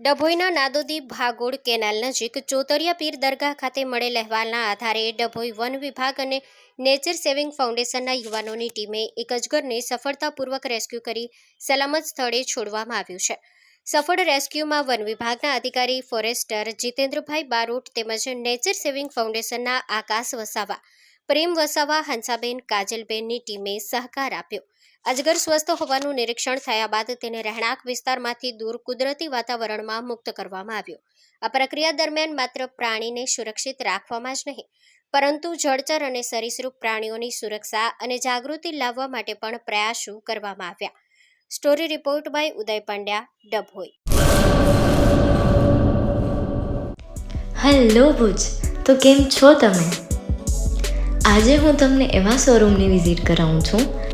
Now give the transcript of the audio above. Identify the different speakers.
Speaker 1: ડભોઈના નાદોદી ભાગોળ canal નજીક ચોતરિયા પીર દરગાહ ખાતે મળેલ અહેવાલના આધારે ડભોઈ વન વિભાગ અને નેચર સેવિંગ ફાઉન્ડેશનના યુવાનોની ટીમે એક અજગરને સફળતાપૂર્વક રેસ્ક્યુ કરી સલામત સ્થળે છોડવામાં આવ્યું છે. સફળ રેસ્ક્યુમાં વન વિભાગના અધિકારી ફોરેસ્ટર જીતેન્દ્રભાઈ બારોટ તેમજ નેચર સેવિંગ ફાઉન્ડેશનના આકાશ વસાવા, પ્રેમ વસાવા, હંસાબેન કાજલબેનની ટીમે સહકાર આપ્યો. અજગર સ્વસ્થ હોવાનું નિરીક્ષણ થયા બાદ તેને રહેણાંક વિસ્તારમાંથી દૂર કુદરતી વાતાવરણમાં મુક્ત કરવામાં આવ્યો. આ પ્રક્રિયા દરમિયાન માત્ર પ્રાણીને સુરક્ષિત રાખવામાં જ નહીં, પરંતુ જળચર અને સરીસૃપ પ્રાણીઓની સુરક્ષા અને જાગૃતિ લાવવા માટે પણ પ્રયાસો કરવામાં આવ્યા. Story report by Uday Pandya, Dabhoi.
Speaker 2: Hello Bhuj, તો કેમ છો તમે? આજે હું તમને એવા શોરૂમની વિઝિટ કરાવું છું